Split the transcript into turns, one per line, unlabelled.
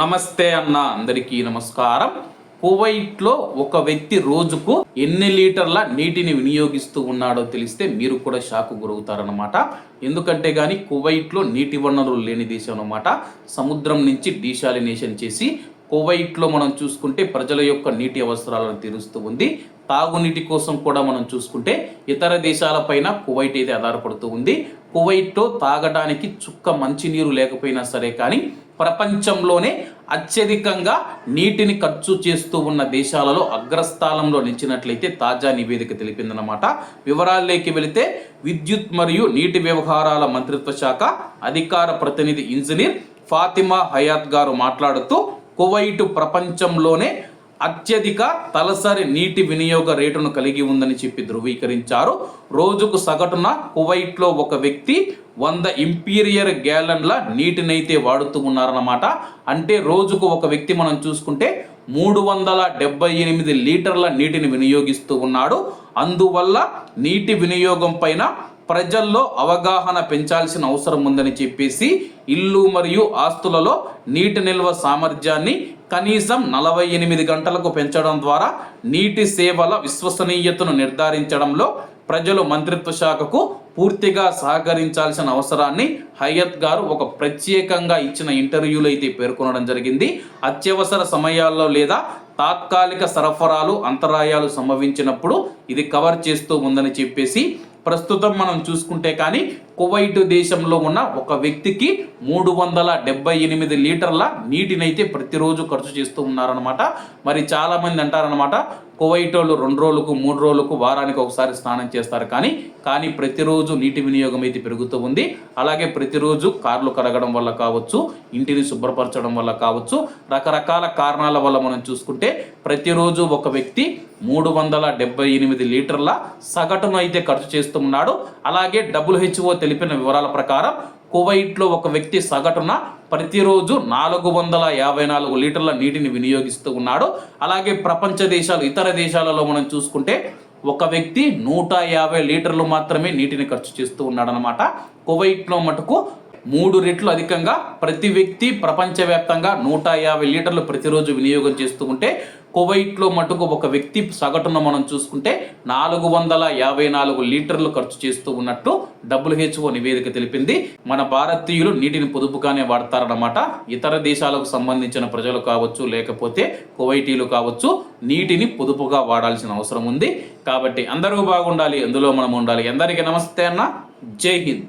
నమస్తే అన్న అందరికీ నమస్కారం. కువైట్లో ఒక వ్యక్తి రోజుకు ఎన్ని లీటర్ల నీటిని వినియోగిస్తూ ఉన్నాడో తెలిస్తే మీరు కూడా షాకు గురవుతారనమాట ఎందుకంటే కానీ కువైట్లో నీటి వనరులు లేని దేశం అనమాట సముద్రం నుంచి డీశాలినేషన్ చేసి కువైట్లో మనం చూసుకుంటే ప్రజల యొక్క నీటి అవసరాలను తీరుస్తూ ఉంది. తాగునీటి కోసం కూడా మనం చూసుకుంటే ఇతర దేశాలపైన కువైట్ అయితే ఆధారపడుతూ ఉంది. కువైట్లో తాగడానికి చుక్క మంచినీరు లేకపోయినా సరే కానీ ప్రపంచంలోనే అత్యధికంగా నీటిని ఖర్చు చేస్తూ ఉన్న దేశాలలో అగ్రస్థానంలో నిలిచినట్లయితే తాజా నివేదిక తెలిపిందనమాట వివరాల్లోకి వెళితే విద్యుత్ మరియు నీటి వ్యవహారాల మంత్రిత్వ శాఖ అధికార ప్రతినిధి ఇంజనీర్ ఫాతిమా హయాత్ గారు మాట్లాడుతూ కువైట్ ప్రపంచంలోనే అత్యధిక తలసరి నీటి వినియోగ రేటును కలిగి ఉందని చెప్పి ధృవీకరించారు. రోజుకు సగటున కువైట్లో ఒక వ్యక్తి వంద ఇంపీరియర్ గ్యాలన్ల నీటినైతే వాడుతూ ఉన్నారన్నమాట. అంటే రోజుకు ఒక వ్యక్తి మనం చూసుకుంటే మూడు వందల డెబ్బై ఎనిమిది లీటర్ల నీటిని వినియోగిస్తూ ఉన్నాడు. అందువల్ల నీటి వినియోగం పైన ప్రజల్లో అవగాహన పెంచాల్సిన అవసరం ఉందని చెప్పేసి ఇల్లు మరియు ఆస్తులలో నీటి నిల్వ సామర్థ్యాన్ని కనీసం నలభై ఎనిమిది గంటలకు పెంచడం ద్వారా నీటి సేవల విశ్వసనీయతను నిర్ధారించడంలో ప్రజలు మంత్రిత్వ శాఖకు పూర్తిగా సహకరించాల్సిన అవసరాన్ని హయత్ గారు ఒక ప్రత్యేకంగా ఇచ్చిన ఇంటర్వ్యూలో అయితే పేర్కొనడం జరిగింది. అత్యవసర సమయాల్లో లేదా తాత్కాలిక సరఫరాలు అంతరాయాలు సంభవించినప్పుడు ఇది కవర్ చేస్తూ ఉందని చెప్పేసి ప్రస్తుతం మనం చూసుకుంటే కానీ కువైట్ దేశంలో ఉన్న ఒక వ్యక్తికి మూడు వందల డెబ్బై ఎనిమిది లీటర్ల నీటినైతే ప్రతిరోజు ఖర్చు చేస్తూ ఉన్నారనమాట మరి చాలామంది అంటారనమాట కువైట్ వాళ్ళు రెండు రోజులకు మూడు రోజులకు వారానికి ఒకసారి స్నానం చేస్తారు. కానీ కానీ ప్రతిరోజు నీటి వినియోగం అయితే పెరుగుతూ ఉంది. అలాగే ప్రతిరోజు కార్లు కడగడం వల్ల కావచ్చు ఇంటిని శుభ్రపరచడం వల్ల కావచ్చు రకరకాల కారణాల వల్ల మనం చూసుకుంటే ప్రతిరోజు ఒక వ్యక్తి మూడు వందల డెబ్బై ఎనిమిది లీటర్ల సగటును అయితే ఖర్చు చేస్తున్నాడు అలాగే డబ్ల్యూహెచ్ఓ తెలిపిన వివరాల ప్రకారం కువైట్లో ఒక వ్యక్తి సగటున ప్రతిరోజు నాలుగు వందల యాభై నాలుగు లీటర్ల నీటిని వినియోగిస్తూ ఉన్నాడు. అలాగే ప్రపంచ దేశాలు ఇతర దేశాలలో మనం చూసుకుంటే ఒక వ్యక్తి నూట యాభై లీటర్లు మాత్రమే నీటిని ఖర్చు చేస్తూ ఉన్నాడనమాట కువైట్లో మటుకు మూడు రెట్లు అధికంగా ప్రతి వ్యక్తి ప్రపంచవ్యాప్తంగా నూట యాభై లీటర్లు ప్రతిరోజు వినియోగం చేస్తూ ఉంటే కువైట్లో మటుకు ఒక వ్యక్తి సగటున మనం చూసుకుంటే నాలుగు వందల యాభై నాలుగు లీటర్లు ఖర్చు చేస్తూ ఉన్నట్టు డబ్ల్యూహెచ్ఓ నివేదిక తెలిపింది. మన భారతీయులు నీటిని పొదుపుగానే వాడతారన్నమాట. ఇతర దేశాలకు సంబంధించిన ప్రజలు కావచ్చు లేకపోతే కువైటీలు కావచ్చు నీటిని పొదుపుగా వాడాల్సిన అవసరం ఉంది. కాబట్టి అందరూ బాగుండాలి అందులో మనం ఉండాలి. అందరికీ నమస్తే అన్న. జై హింద్.